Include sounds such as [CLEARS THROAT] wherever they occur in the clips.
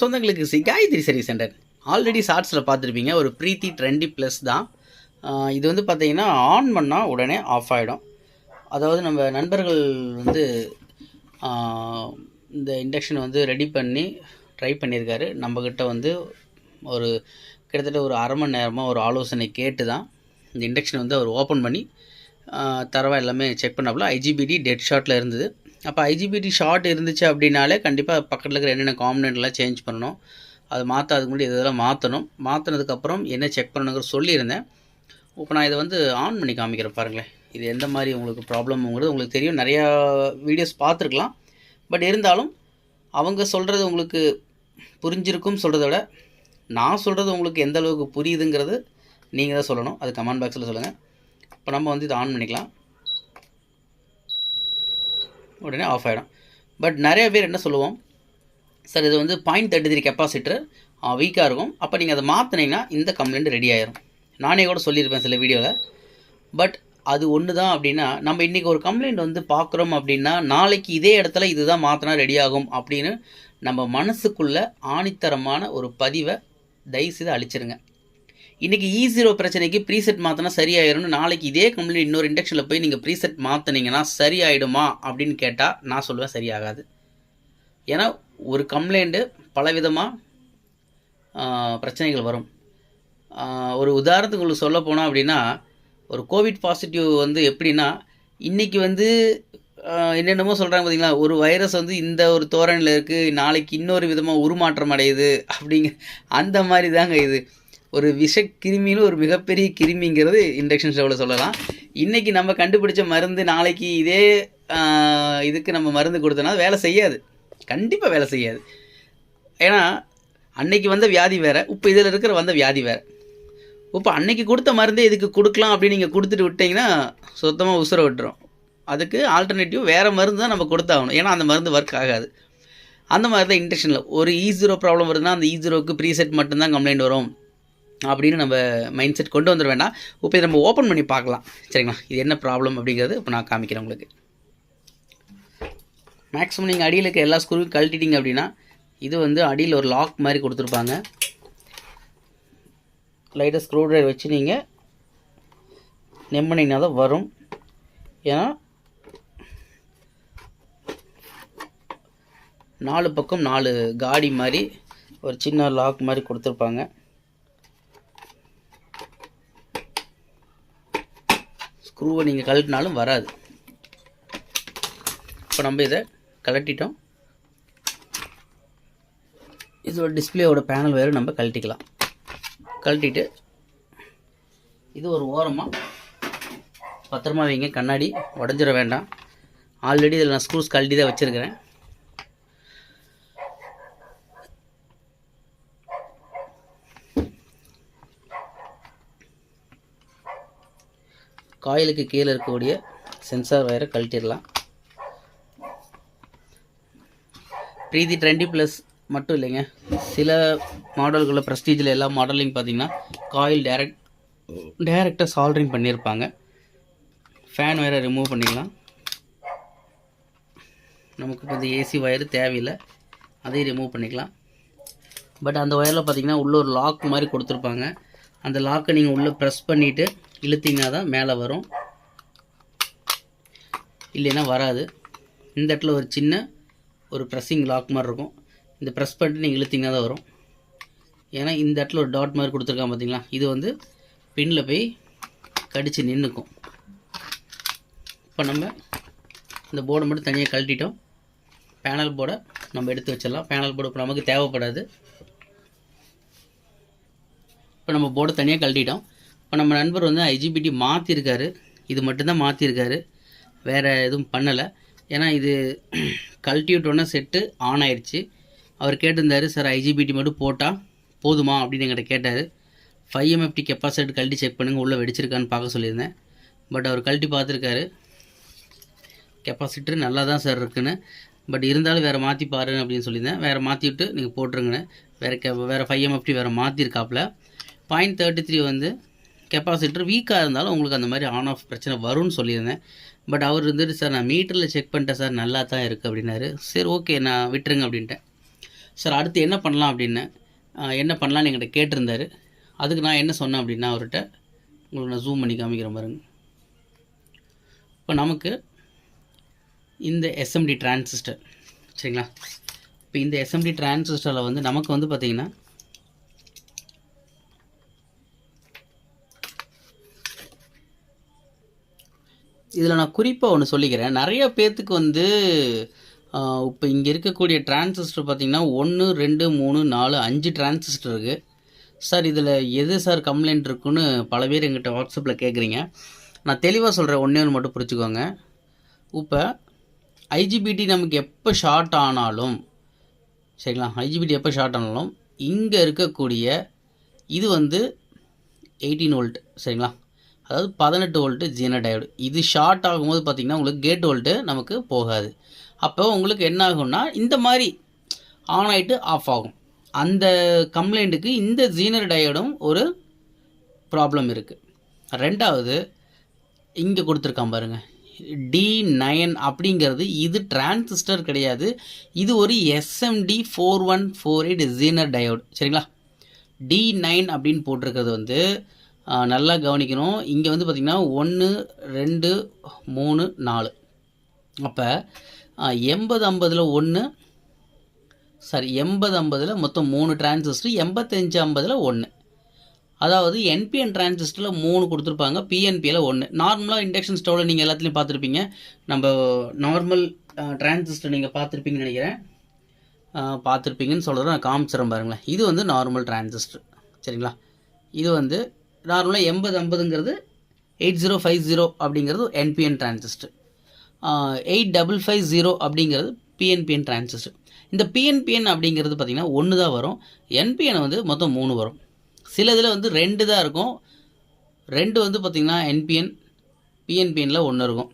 சொந்தங்களுக்கு சி Gayathri service centre. Already ஷார்ட்ஸில் பார்த்துருப்பீங்க. ஒரு ப்ரீத்தி ட்ரெண்டி ப்ளஸ் தான். இது வந்து பார்த்தீங்கன்னா ஆன் பண்ணால் உடனே ஆஃப் ஆகிடும் அதாவது நம்ம நண்பர்கள் வந்து இந்த இண்டக்ஷன் வந்து ரெடி பண்ணி ட்ரை பண்ணியிருக்காரு நம்மக்கிட்ட வந்து ஒரு கிட்டத்தட்ட ஒரு அரை மணி நேரமாக ஒரு ஆலோசனை கேட்டு தான் இந்த இண்டக்ஷன் வந்து அவர் ஓப்பன் பண்ணி ஆஹ் தரவா எல்லாமே செக் பண்ணாப்புல. ஐஜிபிடி டெட் ஷாட்டில் இருந்தது. அப்போ ஐஜிபிடி ஷார்ட் இருந்துச்சு அப்படின்னாலே கண்டிப்பாக பக்கத்தில் இருக்கிற என்னென்ன காம்பனெண்ட்லாம் சேஞ்ச் பண்ணணும். அது மாற்ற அதுக்கு முன்னாடி இதெல்லாம் மாற்றணும் மாற்றினதுக்கப்புறம் என்ன செக் பண்ணணுங்கிற சொல்லியிருந்தேன். இப்போ நான் இதை வந்து ஆன் பண்ணி காமிக்கிறேன் பாருங்களேன். இது எந்த மாதிரி உங்களுக்கு ப்ராப்ளம்ங்கிறது உங்களுக்கு தெரியும். நிறையா வீடியோஸ் பார்த்துருக்கலாம். பட் இருந்தாலும் அவங்க சொல்கிறது உங்களுக்கு புரிஞ்சிருக்கும் சொல்கிறத விட நான் சொல்கிறது உங்களுக்கு எந்த அளவுக்கு புரியுதுங்கிறது நீங்கள் தான் சொல்லணும். அது கமெண்ட் பாக்ஸில் சொல்லுங்கள் இப்போ நம்ம வந்து இதை ஆன் பண்ணிக்கலாம். உடனே ஆஃப் ஆகிடும் பட் நிறைய பேர் என்ன சொல்லுவோம்? சார் இது வந்து பாயிண்ட் தேர்ட்டி த்ரீ கெப்பாசிட்டர் வீக்காக இருக்கும். அப்போ நீங்கள் அதை மாற்றினீங்கன்னா இந்த கம்ப்ளைண்ட் ரெடி ஆயிரும். நானே கூட சொல்லியிருப்பேன் சில வீடியோவில் பட் அது ஒன்று தான் அப்படின்னா நம்ம இன்றைக்கி ஒரு கம்ப்ளைண்ட் வந்து பார்க்குறோம் அப்படின்னா நாளைக்கு இதே இடத்துல இதுதான் மாற்றினா ரெடி ஆகும் அப்படின்னு நம்ம மனசுக்குள்ளே ஆணித்தரமான ஒரு பதிவை தயவுசெய்து அழிச்சிருங்க. இன்றைக்கி இ e ஜீரோ பிரச்சனைக்கு ப்ரீசெட் மாற்றினா சரியாயிரும்னு நாளைக்கு இதே கம்ப்ளைண்ட் இன்னொரு இண்டக்ஷனில் போய் நீங்கள் ப்ரீசெட் மாற்றினீங்கன்னா சரியாயிடுமா அப்படின்னு கேட்டால் நான் சொல்லுவேன் சரியாகாது. ஏன்னா ஒரு கம்ப்ளைண்ட்டு பலவிதமாக பிரச்சனைகள் வரும். ஒரு உதாரணத்துக்கு உங்களுக்கு சொல்ல போனால் அப்படின்னா ஒரு கோவிட் பாசிட்டிவ் வந்து எப்படின்னா இன்றைக்கி வந்து என்னென்னமோ சொல்கிறாங்க பார்த்தீங்களா ஒரு வைரஸ் வந்து இந்த ஒரு தோரணையில் இருக்குது நாளைக்கு இன்னொரு விதமாக உருமாற்றம் அடையுது அப்படிங்க அந்த மாதிரி தாங்க இது. ஒரு விஷ கிருமின்னு ஒரு மிகப்பெரிய கிருமிங்கிறது இண்டக்ஷன் ஸ்டவ்வில் சொல்லலாம். இன்றைக்கி நம்ம கண்டுபிடிச்ச மருந்து நாளைக்கு இதே இதுக்கு நம்ம மருந்து கொடுத்தோன்னா வேலை செய்யாது. கண்டிப்பாக வேலை செய்யாது. ஏன்னா அன்னைக்கு வந்த வியாதி வேறு இப்போ இதில் இருக்கிற வந்த வியாதி வேறு. இப்போ அன்னைக்கு கொடுத்த மருந்தே இதுக்கு கொடுக்கலாம் அப்படின்னு நீங்கள் கொடுத்துட்டு விட்டிங்கன்னா சுத்தமாக உசுர விட்டுரும். அதுக்கு ஆல்டர்னேட்டிவ் வேறு மருந்து தான் நம்ம கொடுத்தாகணும். ஏன்னா அந்த மருந்து ஒர்க் ஆகாது. அந்த மாதிரி தான் இன்டெக்ஷனில் ஒரு இ ஜீரோ ப்ராப்ளம் வருதுன்னா அந்த இ ஜீரோக்கு ப்ரீசெட் மட்டும்தான் கம்ப்ளைண்ட் வரும். அப்படின்னு நம்ம மைண்ட் செட் கொண்டு வந்துட வேண்டாம் இப்போ இதை நம்ம ஓப்பன் பண்ணி பார்க்கலாம். சரிங்களா? இது என்ன ப்ராப்ளம் அப்படிங்கிறது இப்போ நான் காமிக்கிறேன் உங்களுக்கு. மேக்ஸிமம் நீங்கள் அடியில் இருக்க எல்லா ஸ்க்ரூவையும் கழட்டிட்டீங்க அப்படின்னா இது வந்து அடியில் ஒரு லாக் மாதிரி கொடுத்துருப்பாங்க. லைட்டாக ஸ்க்ரூ ட்ரைவர் வச்சு நீங்கள் நெம்மனிங்கன்னா தான் வரும். ஏன்னா நாலு பக்கம் நாலு காடி மாதிரி ஒரு சின்ன லாக் மாதிரி கொடுத்துருப்பாங்க. ஸ்க்ரூவை நீங்கள் கழட்டினாலும் வராது. இப்போ நம்ம இதை கழட்டிட்டோம். இதோட டிஸ்பிளேயோட பேனல் வேறு நம்ம கழட்டிக்கலாம். கழட்டிட்டு இது ஒரு ஓரமாக பத்திரமா வைங்க. கண்ணாடி உடஞ்சிட வேண்டாம். ஆல்ரெடி இதில் நான் ஸ்க்ரூஸ் கழட்டி தான் வச்சுருக்கிறேன். காயிலுக்கு கீழே இருக்கக்கூடிய சென்சார் வயரை கழட்டிடலாம். ப்ரீதி ட்ரெண்டி ப்ளஸ் மட்டும் இல்லைங்க. சில மாடல்களில் ப்ரெஸ்டீஜில் எல்லா மாடல்லையும் பார்த்தீங்கன்னா காயில் டேரக்ட் டேரெக்டாக சால்ட்ரிங் பண்ணியிருப்பாங்க. ஃபேன் வயரை ரிமூவ் பண்ணிக்கலாம் நமக்கு இப்போ இந்த ஏசி ஒயர் தேவையில்லை. அதையும் ரிமூவ் பண்ணிக்கலாம். பட் அந்த ஒயரில் பார்த்தீங்கன்னா உள்ள ஒரு லாக் மாதிரி கொடுத்துருப்பாங்க. அந்த லாக்கை நீங்கள் உள்ளே ப்ரெஸ் பண்ணிவிட்டு இழுத்தீங்கன்னா தான் மேலே வரும். இல்லைன்னா வராது. இந்த இடத்துல ஒரு சின்ன ஒரு ப்ரெஸ்ஸிங் லாக் மாதிரி இருக்கும். இந்த ப்ரெஸ் பண்ணிட்டு நீங்கள் இழுத்தீங்கன்னா தான் வரும். ஏன்னா இந்த இடத்துல ஒரு டாட் மாதிரி கொடுத்துருக்கான் பார்த்தீங்களா இது வந்து பின்னில் போய் கடித்து நின்றுக்கும் இப்போ நம்ம இந்த போர்டை மட்டும் தனியாக கழட்டிட்டோம். பேனல் போர்டை நம்ம எடுத்து வச்சிடலாம். பேனல் போர்டு இப்போ நமக்கு தேவைப்படாது. இப்போ நம்ம போர்டை தனியாக கழட்டிட்டோம். இப்போ நம்ம நண்பர் வந்து ஐஜிபிடி மாற்றிருக்காரு இது மட்டும்தான் மாற்றிருக்காரு வேறு எதுவும் பண்ணலை. ஏன்னா இது [CLEARS THROAT] கழட்டி விட்டோன்னே செட்டு ஆன் ஆயிடுச்சு. அவர் கேட்டிருந்தார் சார் ஐஜிபிடி மட்டும் போட்டால் போதுமா? அப்படின்னு என்கிட்ட கேட்டார். ஃபைவ் எம்எஃப்டி கெப்பாசிட்டி கழட்டி செக் பண்ணுங்கள் உள்ளே வெடிச்சிருக்கான்னு பார்க்க சொல்லியிருந்தேன். பட் அவர் கழட்டி பார்த்துருக்காரு. கெப்பாசிட்டர் நல்லா தான் சார் இருக்குன்னு. பட் இருந்தாலும் வேறு மாற்றி பாரு அப்படின்னு சொல்லியிருந்தேன். வேறு மாற்றி விட்டு நீங்கள் போட்டுருங்கன்னு. வேறு கே வேறு ஃபைவ் எம்எஃப்டி வேறு மாற்றிருக்காப்புல பாயிண்ட் தேர்ட்டி த்ரீ வந்து கெப்பாசிட்டர் வீக்காக இருந்தாலும் உங்களுக்கு அந்த மாதிரி ஆன் ஆஃப் பிரச்சனை வரும்னு சொல்லியிருந்தேன். பட் அவர் இருந்துட்டு சார் நான் மீட்டரில் செக் பண்ணிட்டேன் சார். நல்லா தான் இருக்குது அப்படின்னாரு. சரி ஓகே நான் விட்டுருங்க அப்படின்ட்டேன். சார் அடுத்து என்ன பண்ணலாம்? அப்படின்னு என்ன பண்ணலாம்னு என்கிட்ட கேட்டிருந்தாரு. அதுக்கு நான் என்ன சொன்னேன்? அப்படின்னா அவர்கிட்ட உங்களுக்கு நான் ஜூம் பண்ணி காமிக்கிறேன் பாருங்க. இப்போ நமக்கு இந்த எஸ்எம்டி டிரான்சிஸ்டர் சரிங்களா? இப்போ இந்த எஸ்எம்டி டிரான்சிஸ்டரில் வந்து நமக்கு வந்து பார்த்திங்கன்னா இதில் நான் குறிப்பாக ஒன்று சொல்லிக்கிறேன். நிறைய பேர்த்துக்கு வந்து இப்போ இங்கே இருக்கக்கூடிய டிரான்சிஸ்டர் பார்த்திங்கன்னா ஒன்று ரெண்டு மூணு நாலு அஞ்சு டிரான்சிஸ்டர் இருக்குது சார் இதில் எது சார் கம்ப்ளைண்ட் இருக்குன்னு பல பேர் எங்கிட்ட வாட்ஸ்அப்பில் கேட்குறீங்க நான் தெளிவாக சொல்கிறேன் ஒன்றே ஒன்று மட்டும் புரிச்சுக்கோங்க இப்போ ஐஜிபிடி நமக்கு எப்போ ஷார்ட் ஆனாலும் சரிங்களா? ஐஜிபிடி எப்போ ஷார்ட் ஆனாலும் இங்கே இருக்கக்கூடிய இது வந்து எயிட்டீன் வோல்ட் சரிங்களா? அதாவது பதினெட்டு வோல்ட்டு ஜீன டயோடு இது ஷார்ட் ஆகும்போது பார்த்திங்கன்னா உங்களுக்கு கேட் வோல்ட்டு நமக்கு போகாது. அப்போ உங்களுக்கு என்ன ஆகும்னா இந்த மாதிரி ஆன் ஆகிட்டு ஆஃப் ஆகும். அந்த கம்ப்ளைண்ட்டுக்கு இந்த ஜீனர் டயோடும் ஒரு ப்ராப்ளம் இருக்குது ரெண்டாவது இங்கே கொடுத்துருக்கான் பாருங்கள் டி நயன் அப்படிங்கிறது இது டிரான்சிஸ்டர் கிடையாது. இது ஒரு SMD four one four eight zener diode சரிங்களா? டி நைன் அப்படின்னு போட்டிருக்கிறது வந்து நல்லா கவனிக்கணும். இங்கே வந்து பார்த்திங்கன்னா ஒன்று ரெண்டு மூணு நாலு. அப்போ எண்பது ஐம்பதில் ஒன்று சாரி எண்பது ஐம்பதில் மொத்தம் மூணு டிரான்சிஸ்டர் எண்பத்தஞ்சு ஐம்பதில் ஒன்று அதாவது என்பிஎன் டிரான்சிஸ்டரில் மூணு கொடுத்துருப்பாங்க பிஎன்பியில் ஒன்று நார்மலாக இண்டக்ஷன் ஸ்டவ்வில் நீங்கள் எல்லாத்துலேயும் பார்த்துருப்பீங்க. நம்ம நார்மல் டிரான்சிஸ்டர் நீங்கள் பார்த்துருப்பீங்கன்னு நினைக்கிறேன். பார்த்துருப்பீங்கன்னு சொல்கிறத நான் காமிச்சிடறேன் பாருங்களேன். இது வந்து நார்மல் டிரான்சிஸ்டர் சரிங்களா? இது வந்து நார்மலாக எண்பது ஐம்பதுங்கிறது எயிட் ஜீரோ ஃபைவ் ஜீரோ அப்படிங்கிறது NPN transistor eight double five zero அப்படிங்கிறது பிஎன்பிஎன் டிரான்சிஸ்டர் இந்த பிஎன்பிஎன் அப்படிங்கிறது பார்த்திங்கன்னா ஒன்று தான் வரும் என்பிஎன் வந்து மொத்தம் மூணு வரும் சில இதில் வந்து ரெண்டு தான் இருக்கும் ரெண்டு வந்து பார்த்திங்கன்னா என்பிஎன் பிஎன்பிஎனில் ஒன்று இருக்கும்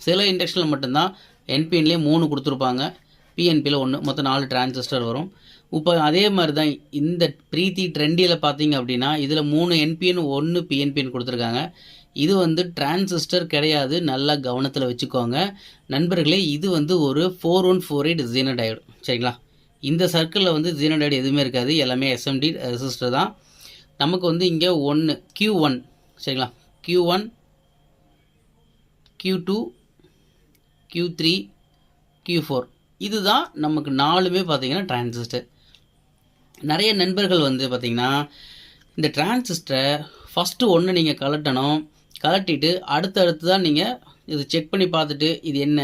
சில இண்டக்ஷனில் மட்டும்தான் என்பிஎன்லேயே மூணு கொடுத்துருப்பாங்க பிஎன்பியில் ஒன்று மொத்தம் நாலு டிரான்சிஸ்டர் வரும் இப்போ அதே மாதிரி தான் இந்த பிரீத்தி ட்ரெண்டியில் பார்த்தீங்க அப்படின்னா இதில் மூணு என்பிஎன் ஒன்று பிஎன்பிஎன் கொடுத்துருக்காங்க. இது வந்து டிரான்சிஸ்டர் கிடையாது நல்லா கவனத்தில் வச்சுக்கோங்க. நண்பர்களே இது வந்து ஒரு four one four eight zener diode சரிங்களா? இந்த சர்க்கிளில் வந்து ஜீனோடைடு எதுவுமே இருக்காது எல்லாமே எஸ்எம்டி ரெசிஸ்டர் தான். நமக்கு வந்து இங்கே ஒன்று கியூ ஒன் சரிங்களா? Q one Q two Q three Q four இதுதான் நமக்கு நாலுமே பார்த்தீங்கன்னா டிரான்சிஸ்டர் நிறைய நண்பர்கள் வந்து பார்த்திங்கன்னா இந்த டிரான்சிஸ்டரை ஃபஸ்ட்டு ஒன்று நீங்கள் கலட்டணும் கலட்டிட்டு அடுத்தடுத்து தான் நீங்கள் இது செக் பண்ணி பார்த்துட்டு இது என்ன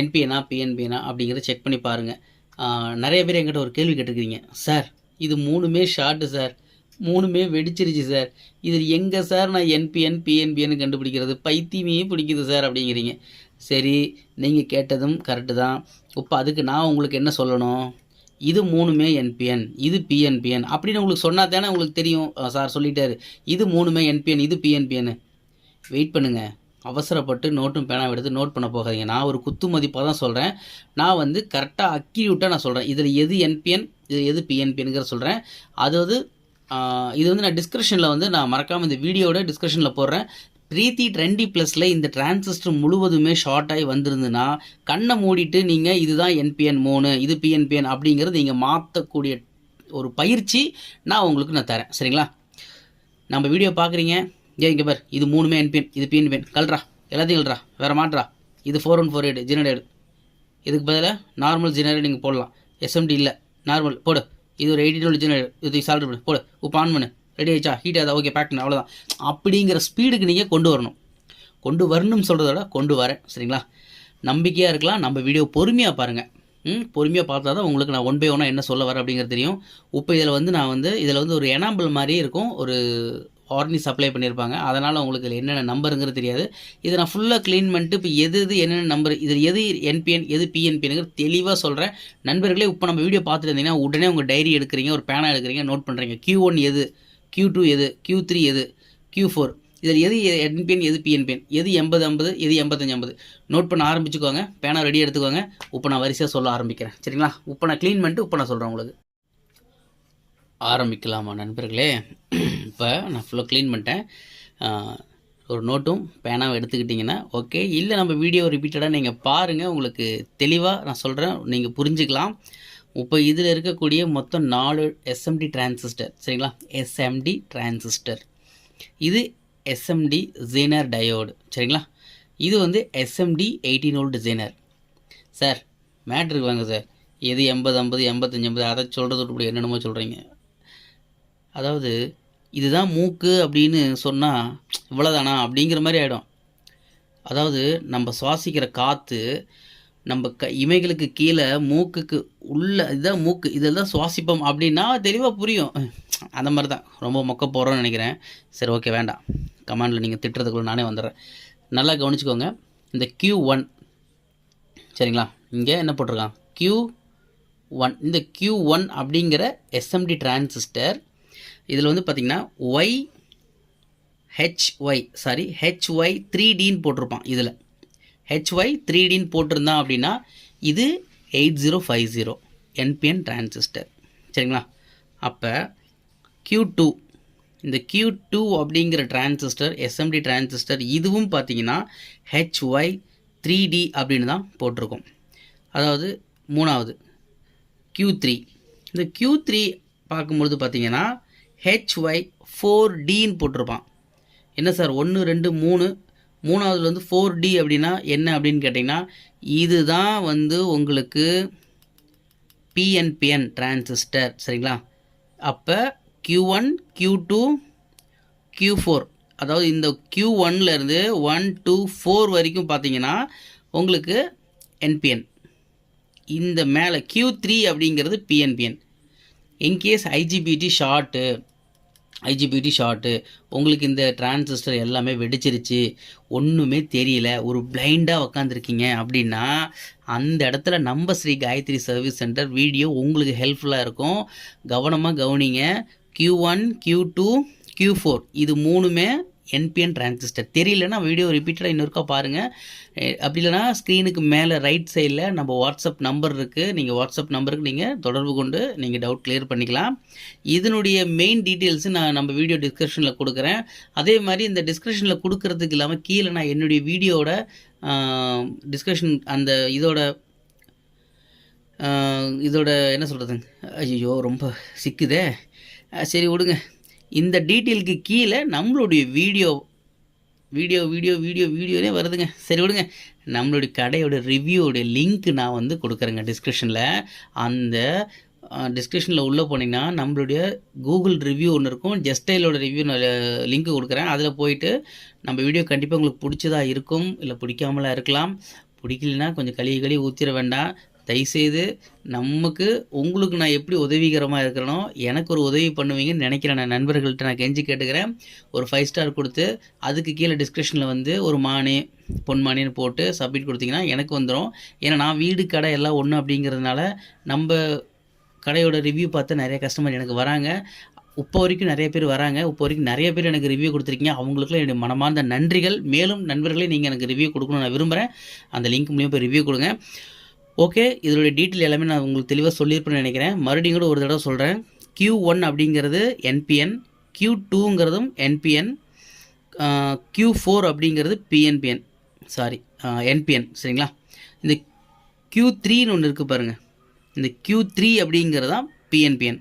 என்பிஎனா பிஎன்பிஎனா அப்படிங்கிறத செக் பண்ணி பாருங்கள் நிறைய பேர் என்கிட்ட ஒரு கேள்வி கேட்டுருக்கிறீங்க சார் இது மூணுமே ஷார்ட்டு சார். மூணுமே வெடிச்சிருச்சு சார். இதில் எங்கே சார் நான் என்பிஎன் பிஎன்பிஎன் கண்டுபிடிக்கிறது? பைத்தியமே பிடிக்குது சார் அப்படிங்கிறீங்க. சரி நீங்கள் கேட்டதும் கரெக்டு தான். இப்போ அதுக்கு நான் உங்களுக்கு என்ன சொல்லணும்? இது மூணுமே என்பிஎன் இது பிஎன்பிஎன் அப்படின்னு உங்களுக்கு சொன்னால் தானே உங்களுக்கு தெரியும். சார் சொல்லிட்டாரு. இது மூணுமே என்பிஎன் இது பிஎன்பிஎன் வெயிட் பண்ணுங்கள் அவசரப்பட்டு நோட்டும் பேனாவை எடுத்து நோட் பண்ண போகாதீங்க. நான் ஒரு குத்து மதிப்பாக தான் சொல்கிறேன் நான் வந்து கரெக்டாக அக்கியூட்டாக நான் சொல்கிறேன் இதில் எது என்பிஎன் இது எது பிஎன்பிஎன்கிற சொல்கிறேன் அதாவது இது வந்து நான் டிஸ்கிரிப்ஷனில் வந்து நான் மறக்காமல் இந்த வீடியோட டிஸ்கிரிப்ஷனில் போடுறேன். ப்ரீத்தி ட்ரெண்டி ப்ளஸில் இந்த டிரான்சிஸ்டர் முழுவதுமே ஷார்ட் ஆகி வந்திருந்துன்னா கண்ணை மூடிட்டு நீங்கள் இதுதான் என்பிஎன் மூணு இது பிஎன்பிஎன் அப்படிங்கிறது நீங்கள் மாற்றக்கூடிய ஒரு பயிற்சி நான் உங்களுக்கு நான் தரேன். சரிங்களா? நம்ம வீடியோ பார்க்குறீங்க. ஏன் இங்கே பார். இது மூணுமே என்பிஎன் இது பிஎன்பிஎன் கல்றா எல்லாத்தையும் கல்றா வேறு மாட்றா இது four one four eight generate இதுக்கு பதிலாக நார்மல் ஜெனரேட் நீங்கள் போடலாம். எஸ்எம்டி இல்லை. நார்மல் போடு. இது ஒரு எயிட்டி டுவெல் ஜெனரேட் இது சால்ட் பண்ணு போடு. உப்பு ஆன் பண்ணு. ரெடி ஆயிடுச்சா? ஹீட் ஆகுதா? ஓகே பேக் பண்ணு அவ்வளோதான் அப்படிங்கிற ஸ்பீடுக்கு நீங்கள் கொண்டு வரணும். கொண்டு வரணும்னு சொல்கிறத விட கொண்டு வரேன். சரிங்களா? நம்பிக்கையாக இருக்கலாம். நம்ம வீடியோ பொறுமையாக பாருங்கள் ம் பொறுமையாக பார்த்தா தான் உங்களுக்கு நான் ஒன் பை ஒன்னாக என்ன சொல்ல வரேன் அப்படிங்கிறது தெரியும். இப்போ இதில் வந்து நான் வந்து இதில் வந்து ஒரு எனாம்பிள் மாதிரி இருக்கும். ஒரு ஆர்னி சப்ளை பண்ணியிருப்பாங்க. அதனால் உங்களுக்கு இதில் என்னென்ன நம்பருங்கிறது தெரியாது. இதை நான் ஃபுல்லாக க்ளீன் பண்ணிட்டு இப்போ எது எது என்னென்ன நம்பர் இதில் எது என்பிஎன் எது பிஎன்பிங்கிறது தெளிவாக சொல்கிறேன் நண்பர்களே இப்போ நம்ம வீடியோ பார்த்துட்டு இருந்தீங்கன்னா உடனே உங்கள் டைரி எடுக்கிறீங்க ஒரு பேனா எடுக்கிறீங்க நோட் பண்ணுறீங்க கியூ ஒன் எது? கியூ டூ எது? கியூ த்ரீ எது? கியூ ஃபோர் இதில் எது என்பிஎன் எது பிஎன்பிஎன் எது எண்பது ஐம்பது எது எண்பத்தஞ்சு ஐம்பது? நோட் பண்ண ஆரம்பிச்சுக்கோங்க. பேனா ரெடி எடுத்துக்கோங்க. இப்போ நான் வரிசையாக சொல்ல ஆரம்பிக்கிறேன். சரிங்களா? இப்போ நான் க்ளீன் பண்ணிட்டு இப்போ நான் சொல்கிறேன் உங்களுக்கு. ஆரம்பிக்கலாமா நண்பர்களே? [CLEARS THROAT] இப்போ நான் ஃபுல்லாக க்ளீன் பண்ணிட்டேன். ஒரு நோட்டும் பேனாவும் எடுத்துக்கிட்டிங்கன்னா ஓகே இல்லை நம்ம வீடியோ ரிப்பீட்டடாக நீங்கள் பாருங்கள் உங்களுக்கு தெளிவாக நான் சொல்கிறேன் நீங்கள் புரிஞ்சுக்கலாம். இப்போ இதில் இருக்கக்கூடிய மொத்தம் நாலு எஸ்எம்டி டிரான்சிஸ்டர் சரிங்களா? எஸ்எம்டி டிரான்சிஸ்டர் இது எஸ்எம்டி ஜீனர் டயோடு சரிங்களா? இது வந்து SMD eighteen volt zener sir மேட்ருக்கு வாங்க சார் எது எண்பது ஐம்பது எண்பத்தஞ்சு ஐம்பது அதை சொல்கிறது இப்படி என்னென்னமோ சொல்கிறீங்க அதாவது இதுதான் மூக்கு அப்படின்னு சொன்னால் இவ்வளோதானா அப்படிங்கிற மாதிரி ஆகிடும் அதாவது நம்ம சுவாசிக்கிற காற்று நம்ம க இமைகளுக்கு கீழே மூக்குக்கு உள்ள இதுதான் மூக்கு இதில் தான் சுவாசிப்போம் அப்படின்னா தெளிவாக புரியும். அந்த மாதிரி தான் ரொம்ப மொக்க போகிறோன்னு நினைக்கிறேன். சரி ஓகே வேண்டாம். கமாண்டில் நீங்கள் திட்டுறதுக்குள்ள நானே வந்துடுறேன். நல்லா கவனிச்சுக்கோங்க. இந்த கியூ ஒன் சரிங்களா? இங்கே என்ன போட்டிருக்கான்? கியூ ஒன் இந்த கியூ ஒன் அப்படிங்கிற எஸ்எம்டி டிரான்சிஸ்டர் இதில் வந்து பார்த்திங்கன்னா Y HY sorry HY three டின்னு போட்டிருப்பான் இதில். ஹெச்ஒய் த்ரீ டின்னு போட்டிருந்தான் அப்படின்னா இது eight zero five zero NPN transistor சரிங்களா? அப்போ Q டூ இந்த Q டூ அப்படிங்கிற டிரான்சிஸ்டர் எஸ்எம்டி டிரான்சிஸ்டர் இதுவும் பார்த்தீங்கன்னா ஹெச்ஒய் த்ரீ டி அப்படின்னு தான் போட்டிருக்கோம். அதாவது மூணாவது Q த்ரீ இந்த Q த்ரீ பார்க்கும்பொழுது பார்த்தீங்கன்னா ஹெச்ஒய் ஃபோர் டின்னு போட்டிருப்பான். என்ன சார்? ஒன்று ரெண்டு மூணு மூணாவதுல வந்து ஃபோர் டி அப்படின்னா என்ன அப்படின்னு கேட்டிங்கன்னா இதுதான் வந்து உங்களுக்கு பிஎன்பிஎன் டிரான்சிஸ்டர் சரிங்களா? அப்போ Q one Q two Q four அதாவது இந்த கியூ ஒன்லேருந்து ஒன் டூ ஃபோர் வரைக்கும் பார்த்தீங்கன்னா உங்களுக்கு என்பிஎன் இந்த மேலே கியூ த்ரீ அப்படிங்கிறது PNPN in case IGBT short IGBT short உங்களுக்கு இந்த டிரான்சிஸ்டர் எல்லாமே வெடிச்சிருச்சு ஒன்றுமே தெரியல ஒரு பிளைண்டாக உக்காந்துருக்கீங்க அப்படின்னா அந்த இடத்துல நம்ம Sri Gayathri service centre video உங்களுக்கு ஹெல்ப்ஃபுல்லாக இருக்கும். கவனமாக கவனிங்க. Q one Q two Q four இது மூணுமே என்பிஎன் டிரான்சிஸ்டர் தெரியலன்னா வீடியோ ரிப்பீட்டடாக இன்னொருக்கா பாருங்கள் அப்படி இல்லைனா ஸ்க்ரீனுக்கு மேலே ரைட் சைடில் நம்ம வாட்ஸ்அப் நம்பர் இருக்குது நீங்கள் வாட்ஸ்அப் நம்பருக்கு நீங்கள் தொடர்பு கொண்டு நீங்கள் டவுட் கிளியர் பண்ணிக்கலாம். இதனுடைய மெயின் டீட்டெயில்ஸு நான் நம்ம வீடியோ டிஸ்கிரிப்ஷனில் கொடுக்குறேன். அதே மாதிரி இந்த டிஸ்கிரிப்ஷனில் கொடுக்கறதுக்கு இல்லாமல் கீழே நான் என்னுடைய வீடியோவோட டிஸ்கஷன் அந்த இதோட இதோட என்ன சொல்கிறதுங்க ஐயோ ரொம்ப சிக்குதே. சரி விடுங்க. இந்த டீட்டெயிலுக்கு கீழே நம்மளுடைய வீடியோ வீடியோ வீடியோ வீடியோ வீடியோனே வருதுங்க. சரி விடுங்க. நம்மளுடைய கடையோட ரிவ்யூவோடைய லிங்க் நான் வந்து கொடுக்குறேங்க டிஸ்கிரிப்ஷனில். அந்த டிஸ்கிரிப்ஷனில் உள்ளே போனீங்கன்னா நம்மளுடைய கூகுள் ரிவ்யூ ஒன்று இருக்கும். ஜஸ்டைலோட ரிவ்யூ லிங்க் கொடுக்குறேன். அதில் போயிட்டு நம்ம வீடியோ கண்டிப்பாக உங்களுக்கு பிடிச்சதா இருக்கும் இல்லை பிடிக்காமலாம் இருக்கலாம். பிடிக்கலனா கொஞ்சம் கழுவி கழுவி ஊற்றிட வேண்டாம். தயவுசெய்து நமக்கு உங்களுக்கு நான் எப்படி உதவிகரமாக இருக்கிறனோ எனக்கு ஒரு உதவி பண்ணுவீங்கன்னு நினைக்கிறேன் நான் நண்பர்கள்ட்ட நான் கெஞ்சி கேட்டுக்கிறேன். ஒரு ஃபைவ் ஸ்டார் கொடுத்து அதுக்கு கீழே டிஸ்கிரிப்ஷனில் வந்து ஒரு மானே பொன்மானின்னு போட்டு சப்மிட் கொடுத்தீங்கன்னா எனக்கு வந்துடும் ஏன்னா நான் வீடு கடை எல்லாம் ஒன்று அப்படிங்கிறதுனால நம்ம கடையோட ரிவ்யூ பார்த்து நிறைய கஸ்டமர் எனக்கு வராங்க. இப்போ வரைக்கும் நிறைய பேர் வராங்க. இப்போ வரைக்கும் நிறைய பேர் எனக்கு ரிவ்யூ கொடுத்துருக்கீங்க. அவங்களுக்குலாம் என்னுடைய மனமார்ந்த நன்றிகள். மேலும் நண்பர்களே நீங்கள் எனக்கு ரிவ்யூ கொடுக்கணும்னு நான் விரும்புகிறேன் அந்த லிங்க் மூலியம் போய் ரிவ்யூ கொடுங்க. ஓகே இதோடைய டீட்டெயில் எல்லாமே நான் உங்களுக்கு தெளிவாக சொல்லியிருப்பேன்னு நினைக்கிறேன். மறுபடியும் கூட ஒரு தடவை சொல்கிறேன் கியூ ஒன் அப்படிங்கிறது என்பிஎன் கியூ டூங்கிறதும் என்பிஎன் கியூ ஃபோர் அப்படிங்கிறது பிஎன்பிஎன் சாரி என்பிஎன் சரிங்களா? இந்த கியூ த்ரீன்னு ஒன்று இருக்குது பாருங்கள் இந்த கியூ த்ரீ அப்படிங்கிறது தான் பிஎன்பிஎன்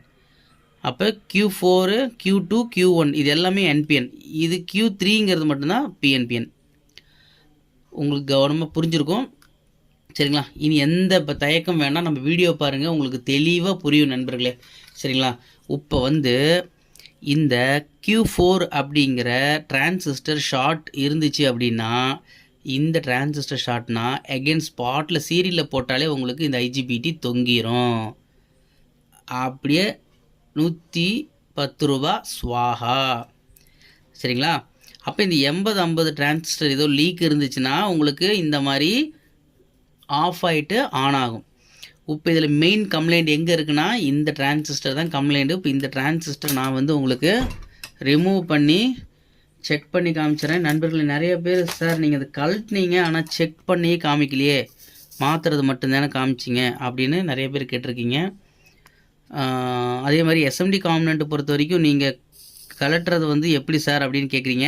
அப்போ Q four Q two Q one இது எல்லாமே என்பிஎன் இது கியூ த்ரீங்கிறது மட்டும்தான் பிஎன்பிஎன் உங்களுக்கு கவனமாக புரிஞ்சிருக்கும். சரிங்களா? இனி எந்த இப்போ தயக்கம் வேணால் நம்ம வீடியோ பாருங்கள் உங்களுக்கு தெளிவாக புரியும் நண்பர்களே. சரிங்களா? இப்போ வந்து இந்த Q ஃபோர் அப்படிங்கிற டிரான்சிஸ்டர் ஷார்ட் இருந்துச்சு அப்படின்னா இந்த டிரான்சிஸ்டர் ஷார்ட்னா அகைன் ஸ்பாட்டில் சீரியலில் போட்டாலே உங்களுக்கு இந்த ஐஜிபிடி தொங்கிரும். அப்படியே நூற்றி பத்து ரூபா ஸ்வாஹா சரிங்களா? அப்போ இந்த எண்பது ஐம்பது டிரான்சிஸ்டர் ஏதோ லீக் இருந்துச்சுன்னா உங்களுக்கு இந்த மாதிரி ஆஃப் ஆகிட்டு ஆன் ஆகும். இப்போ இதில் மெயின் கம்ப்ளைண்ட் எங்கே இருக்குன்னா இந்த டிரான்சிஸ்டர் தான் கம்ப்ளைண்ட்டு இப்போ இந்த டிரான்சிஸ்டர் நான் வந்து உங்களுக்கு ரிமூவ் பண்ணி செக் பண்ணி காமிச்சிடுறேன் நண்பர்கள் நிறைய பேர் சார் நீங்கள் அதை கழட்டினீங்க ஆனால் செக் பண்ணி காமிக்கலையே. மாற்றுறது மட்டும்தானே காமிச்சிங்க அப்படின்னு நிறைய பேர் கேட்டிருக்கீங்க. அதே மாதிரி எஸ்எம்டி காம்பனண்ட்டை பொறுத்த வரைக்கும் நீங்கள் கலட்டுறது வந்து எப்படி சார் அப்படின்னு கேட்குறீங்க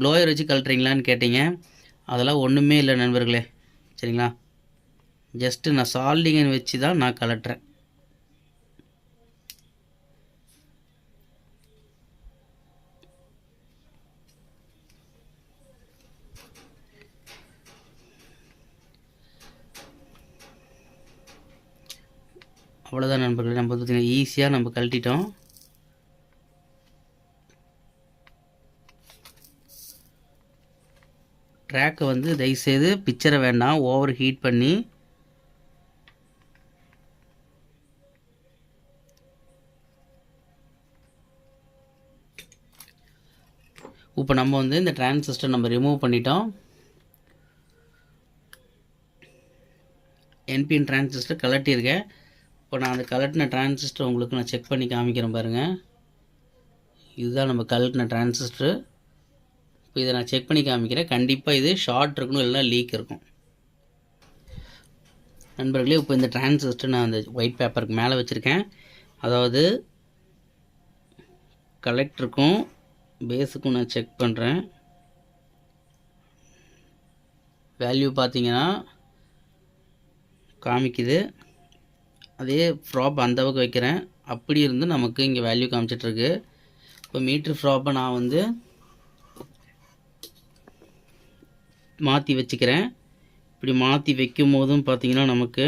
ப்ளோயர் வச்சு கலட்டுறீங்களான்னு கேட்டீங்க. அதெல்லாம் ஒன்றுமே இல்லை நண்பர்களே. சரிங்களா? ஜஸ்ட்டு நான் சால்டிங்கை வச்சு தான் நான் கலட்டுறேன். அவ்வளோதான் நண்பர்களே நம்ம பார்த்திங்கன்னா ஈஸியாக நம்ம கழட்டிட்டோம். ட்ராக்கை வந்து தயவுசெய்து பிக்சரை வேண்டாம் ஓவர் ஹீட் பண்ணி இப்போ நம்ம வந்து இந்த டிரான்சிஸ்டர் நம்ம ரிமூவ் பண்ணிட்டோம். என்பிஎன் டிரான்சிஸ்டர் கலட்டியிருக்கேன் இப்போ நான் அந்த கலட்டின டிரான்சிஸ்டர் உங்களுக்கு நான் செக் பண்ணி காமிக்கிறேன் பாருங்கள் இதுதான் நம்ம கலட்டின டிரான்சிஸ்டர் இப்போ இதை நான் செக் பண்ணி காமிக்கிறேன். கண்டிப்பாக இது ஷார்ட் இருக்கணும் இல்லைனா லீக் இருக்கும். நண்பர்களே இப்போ இந்த டிரான்சிஸ்டர் நான் அந்த ஒயிட் பேப்பருக்கு மேலே வச்சுருக்கேன். அதாவது கலெக்டருக்கும் பேஸுக்கும் நான் செக் பண்ணுறேன் வேல்யூ பார்த்தீங்கன்னா காமிக்குது. அதே ஃப்ராப் அந்த அளவுக்கு வைக்கிறேன். அப்படி இருந்து நமக்கு இங்கே வேல்யூ காமிச்சிட்ருக்கு. இப்போ மீட்ரு ஃப்ராப்பை நான் வந்து மாற்றி வச்சுக்கிறேன். இப்படி மாற்றி வைக்கும் போதும் பார்த்தீங்கன்னா நமக்கு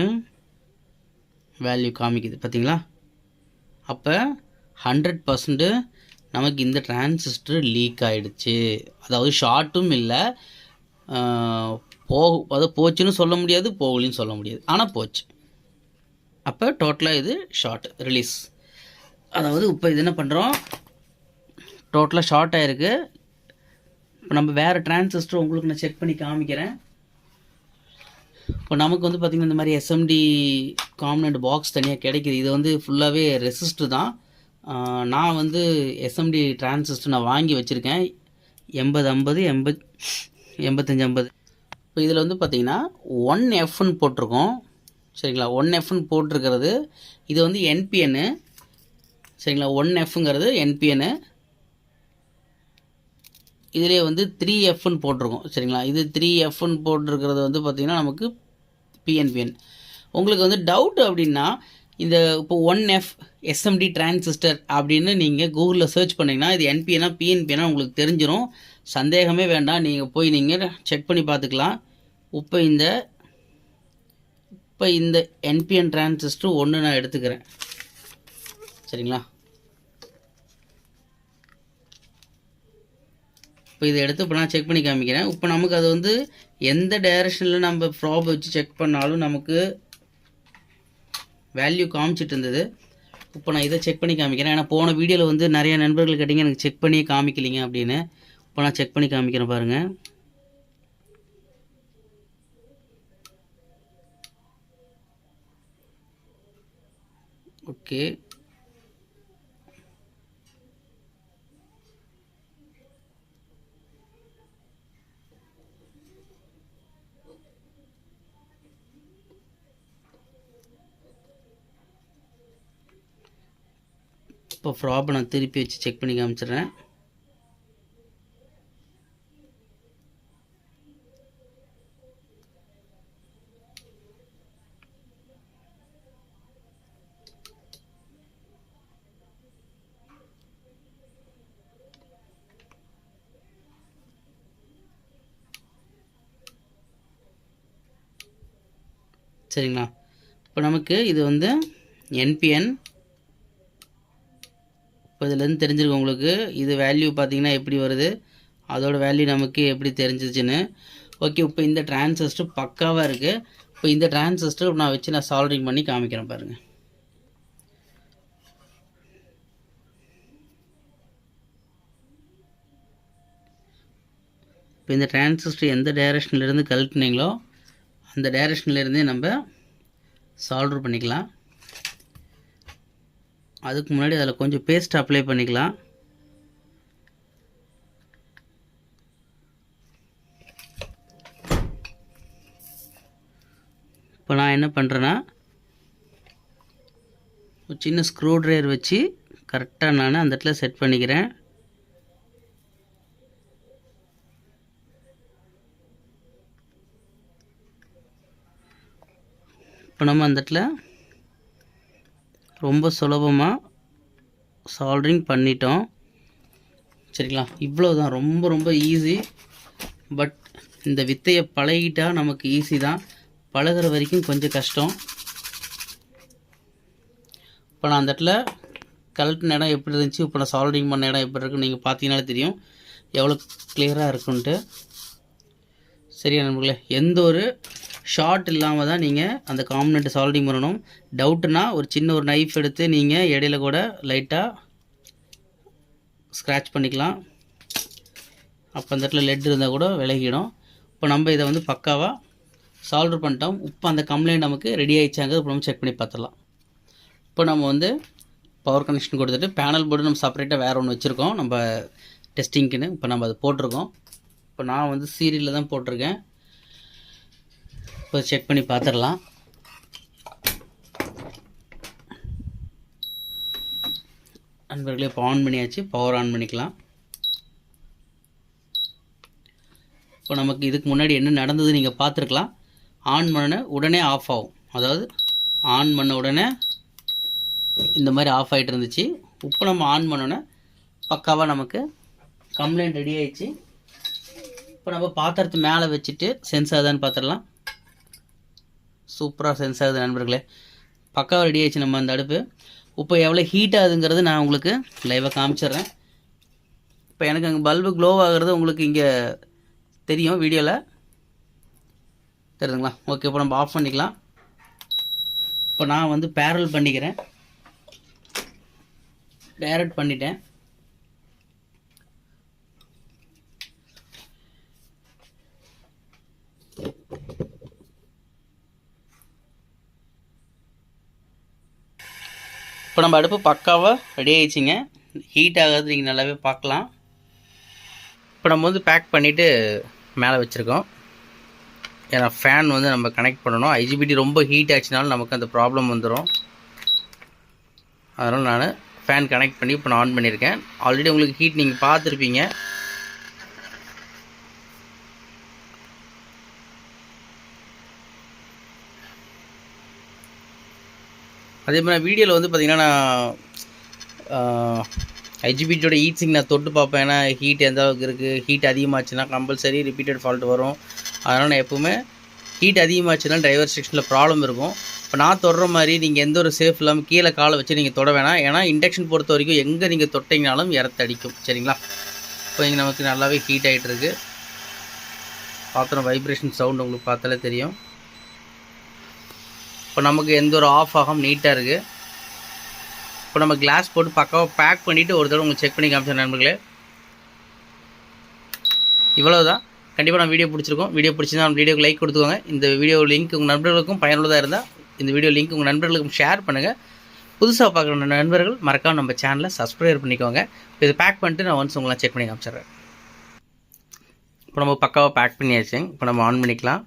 வேல்யூ காமிக்குது. பார்த்திங்களா? அப்போ ஹண்ட்ரட் பர்சன்ட்டு நமக்கு இந்த டிரான்சிஸ்டர் லீக் ஆகிடுச்சு அதாவது ஷார்ட்டும் இல்லை போ அதை போச்சுன்னு சொல்ல முடியாது போகலின்னு சொல்ல முடியாது. ஆனால் போச்சு. அப்போ டோட்டலாக இது ஷார்ட் ரிலீஸ் அதாவது இப்போ இது என்ன பண்ணுறோம் டோட்டலாக ஷார்ட் ஆகிருக்கு இப்போ நம்ம வேறு டிரான்சிஸ்டர் உங்களுக்கு நான் செக் பண்ணி காமிக்கிறேன். இப்போ நமக்கு வந்து பார்த்திங்கன்னா இந்த மாதிரி எஸ்எம்டி காம்பனண்ட் பாக்ஸ் தனியாக கிடைக்கிது. இது வந்து ஃபுல்லாகவே ரெசிஸ்ட் தான். நான் வந்து எஸ்எம்டி டிரான்சிஸ்டர் நான் வாங்கி வச்சுருக்கேன். எண்பது ஐம்பது எண்பது எண்பத்தஞ்சு ஐம்பது. இப்போ இதில் வந்து பார்த்திங்கன்னா ஒன் எஃப்னு போட்டிருக்கோம். சரிங்களா? ஒன் எஃப்னு போட்டிருக்கிறது. இது வந்து என்பிஎன்னு சரிங்களா? ஒன் எஃப்ங்கிறது என்பிஎன்னு இதிலே வந்து த்ரீ எஃப்னு போட்டிருக்கோம். சரிங்களா? இது த்ரீ எஃப்னு போட்டிருக்கிறது வந்து பார்த்திங்கன்னா நமக்கு பிஎன்பிஎன் உங்களுக்கு வந்து டவுட் அப்படின்னா இந்த இப்போ ஒன் எஃப் எஸ்எம்டி டிரான்சிஸ்டர் அப்படின்னு நீங்கள் கூகுளில் சர்ச் பண்ணிங்கன்னா இது என்பிஎனா பிஎன்பிஎனா உங்களுக்கு தெரிஞ்சிடும் சந்தேகமே வேண்டாம். நீங்கள் போய் நீங்கள் செக் பண்ணி பார்த்துக்கலாம். இப்போ இந்த இப்போ இந்த என்பிஎன் டிரான்சிஸ்டர் ஒன்று நான் எடுத்துக்கிறேன். சரிங்களா? இப்போ இதை எடுத்து இப்போ நான் செக் பண்ணி காமிக்கிறேன். இப்போ நமக்கு அது வந்து எந்த டைரக்ஷனில் நம்ம ப்ராப் வச்சு செக் பண்ணாலும் நமக்கு வேல்யூ காமிச்சிட்டு இருந்தது. இப்போ நான் இதை செக் பண்ணி காமிக்கிறேன். ஏன்னா போன வீடியோவில் வந்து நிறைய நண்பர்கள் கேட்டிங்க எனக்கு செக் பண்ணியே காமிக்கலிங்க அப்படின்னு. இப்போ நான் செக் பண்ணி காமிக்கிறேன் பாருங்கள் ஓகே இப்போ ஃப்ராப்பை நான் திருப்பி வச்சு செக் பண்ணி காமிச்சிடுறேன். சரிங்களா? இப்போ நமக்கு இது வந்து என்பிஎன் இப்போ இதுலேருந்து தெரிஞ்சிருக்கு உங்களுக்கு. இது வேல்யூ பார்த்தீங்கன்னா எப்படி வருது? அதோட வேல்யூ நமக்கு எப்படி தெரிஞ்சிச்சுன்னு. ஓகே இப்போ இந்த டிரான்சிஸ்டர் பக்காவாக இருக்குது இப்போ இந்த டிரான்சிஸ்டர் நான் வச்சு நான் சால்ட்ரிங் பண்ணி காமிக்கிறேன் பாருங்கள் இப்போ இந்த டிரான்சிஸ்டர் எந்த டைரக்ஷன்லேருந்து கழட்டினீங்களோ அந்த டைரக்ஷன்லேருந்தே நம்ம சால்ட்ரு பண்ணிக்கலாம். அதுக்கு முன்னாடி அதில் கொஞ்சம் பேஸ்ட் அப்ளை பண்ணிக்கலாம். இப்போ நான் என்ன பண்ணுறேன்னா ஒரு சின்ன ஸ்க்ரூ ட்ரைவர் வச்சு கரெக்டாக நான் அந்த இடத்துல செட் பண்ணிக்கிறேன். இப்போ நம்ம அந்த இடத்துல ரொம்ப சுலபமாக சால்ட்ரிங் பண்ணிட்டோம். சரிங்களா? இவ்வளோ தான் ரொம்ப ரொம்ப ஈஸி பட் இந்த வித்தையை பழகிட்டா நமக்கு ஈஸி தான். பழகுற வரைக்கும் கொஞ்சம் கஷ்டம். இப்போ நான் அந்த இடத்துல கலெக்டின இடம் எப்படி இருந்துச்சு? இப்போ நான் சால்டிங் பண்ண இடம் எப்படி இருக்குன்னு நீங்கள் பார்த்தீங்கன்னாலே தெரியும். எவ்வளோ கிளியராக இருக்குன்ட்டு. சரியா நண்பர்களே எந்த ஒரு ஷார்ட் இல்லாமல் தான் நீங்கள் அந்த காம்பனண்ட்டை சால்டிங் பண்ணணும். டவுட்டுனா ஒரு சின்ன ஒரு நைஃப் எடுத்து நீங்கள் இடையில கூட லைட்டாக ஸ்க்ராட்ச் பண்ணிக்கலாம். அப்போ அந்த இடத்துல லெட் இருந்தால் கூட விலகிடும். இப்போ நம்ம இதை வந்து பக்காவாக சால்வ் பண்ணிட்டோம். இப்போ அந்த கம்ப்ளைண்ட் நமக்கு ரெடி ஆகிடுச்சாங்க இப்போ நம்ம செக் பண்ணி பார்த்துடலாம். இப்போ நம்ம வந்து பவர் கனெக்ஷன் கொடுத்துட்டு பேனல் போர்டு நம்ம செப்பரேட்டாக வேறு ஒன்று வச்சுருக்கோம். நம்ம டெஸ்டிங்க்குன்னு இப்போ நம்ம அதை போட்டிருக்கோம். இப்போ நான் வந்து சீரியலில் தான் போட்டிருக்கேன். இப்போ செக் பண்ணி பார்த்துடலாம் நண்பர்களே இப்போ ஆன் பண்ணியாச்சு. பவர் ஆன் பண்ணிக்கலாம். இப்போ நமக்கு இதுக்கு முன்னாடி என்ன நடந்தது நீங்கள் பார்த்துருக்கலாம் ஆன் பண்ண உடனே ஆஃப் ஆகும். அதாவது ஆன் பண்ண உடனே இந்த மாதிரி ஆஃப் ஆகிட்டு இருந்துச்சு. இப்போ நம்ம ஆன் பண்ணோன்னே பக்காவாக நமக்கு கம்ப்ளைண்ட் ரெடி ஆயிடுச்சு. இப்போ நம்ம பாத்திரத்து மேலே வச்சுட்டு சென்ஸ் ஆகுதான்னு பார்த்துடலாம் சூப்பராக சென்ஸ் ஆகுது நண்பர்களே. பக்காவாக ரெடி ஆயிடுச்சு நம்ம அந்த அடுப்பு. இப்போ எவ்வளோ ஹீட் ஆகுதுங்கிறது நான் உங்களுக்கு லைவாக காமிச்சிடுறேன். இப்போ எனக்கு அங்கே பல்பு க்ளோ ஆகுறது உங்களுக்கு இங்கே தெரியும் வீடியோவில் தெரியுதுங்களா? ஓகே இப்போ நம்ம ஆஃப் பண்ணிக்கலாம். இப்போ நான் வந்து பேரல் பண்ணிக்கிறேன். டைரக்ட் பண்ணிட்டேன். இப்போ நம்ம அடுப்பு பக்காவாக ரெடி ஆகிடுச்சிங்க ஹீட் ஆகாது நீங்கள் நல்லாவே பார்க்கலாம். இப்போ நம்ம வந்து பேக் பண்ணிவிட்டு மேலே வச்சுருக்கோம். ஏன்னா ஃபேன் வந்து நம்ம கனெக்ட் பண்ணணும். ஐஜிபிடி ரொம்ப ஹீட் ஆச்சுனாலும் நமக்கு அந்த ப்ராப்ளம் வந்துடும் அதனால் நான் ஃபேன் கனெக்ட் பண்ணி இப்போ நான் ஆன் பண்ணியிருக்கேன். ஆல்ரெடி உங்களுக்கு ஹீட் நீங்கள் பார்த்துருப்பீங்க. அதே மாதிரி வீடியோவில் வந்து பார்த்திங்கன்னா நான் ஐஜிபிடியோட ஹீட் சிங் நான் தொட்டு பார்ப்பேன். ஏன்னா ஹீட் எந்த அளவுக்கு இருக்குது ஹீட் அதிகமாச்சுன்னா கம்பல்சரி ரிப்பீட்டட் ஃபால்ட் வரும். அதனால் நான் எப்போவுமே ஹீட் அதிகமாச்சுன்னா டிரைவர் செக்ஷனில் ப்ராப்ளம் இருக்கும். இப்போ நான் தொடுற மாதிரி நீங்கள் எந்த ஒரு சேஃப் இல்லாமல் கீழே காலை வச்சு நீங்கள் தொட வேணாம். ஏன்னா இண்டக்ஷன் பொறுத்த வரைக்கும் எங்கே நீங்கள் தொட்டிங்கனாலும் இறத்தடிக்கும் சரிங்களா? இப்போ இங்கே நமக்கு நல்லாவே ஹீட் ஆகிட்டு இருக்குது பாத்திரம் வைப்ரேஷன் சவுண்ட் உங்களுக்கு பார்த்தாலே தெரியும். இப்போ நமக்கு எந்த ஒரு ஆஃப் ஆகாமல் நீட்டாக இருக்குது இப்போ நம்ம கிளாஸ் போட்டு பக்காவாக பேக் பண்ணிவிட்டு ஒரு தடவை உங்களுக்கு செக் பண்ணி காமிச்சேன் நண்பர்களே. இவ்வளோ தான் கண்டிப்பாக நான் வீடியோ பிடிச்சிருக்கோம். வீடியோ பிடிச்சிருந்தா நம்ம வீடியோக்கு லைக் கொடுத்துக்கோங்க. இந்த வீடியோ லிங்க் உங்கள் நண்பர்களுக்கும் பயனுள்ளதாக இருந்தால் இந்த வீடியோ லிங்க் உங்கள் நண்பர்களுக்கும் ஷேர் பண்ணுங்கள் புதுசாக பார்க்குற நண்பர்கள் மறக்காம நம்ம சேனலை சப்ஸ்கிரைப் பண்ணிக்கோங்க. இப்போ இதை பேக் பண்ணிட்டு நான் ஒன்ஸ் உங்களை செக் பண்ணி காமிச்சிடுறேன். இப்போ நம்ம பக்காவாக பேக் பண்ணியாச்சு. இப்போ நம்ம ஆன் பண்ணிக்கலாம்.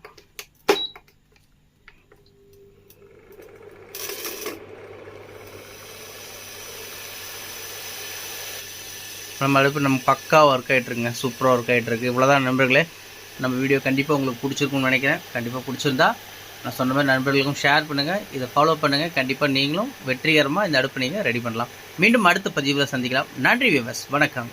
நம்ம அடுப்பு நம்ம பக்கா ஒர்க் ஆகிட்ருங்க சூப்பராக ஒர்க் ஆகிட்டுருக்கு இவ்வளோதான் நண்பர்களே. நம்ம வீடியோ கண்டிப்பாக உங்களுக்கு பிடிச்சிருக்கும்னு நினைக்கிறேன். கண்டிப்பாக பிடிச்சிருந்தா நான் சொன்ன மாதிரி நண்பர்களுக்கும் ஷேர் பண்ணுங்கள் இதை ஃபாலோ பண்ணுங்கள் கண்டிப்பாக நீங்களும் வெற்றிகரமாக இந்த அடுப்பு நீங்கள் ரெடி பண்ணலாம். மீண்டும் அடுத்த பதிவில் சந்திக்கலாம். நன்றி விவஸ் வணக்கம்.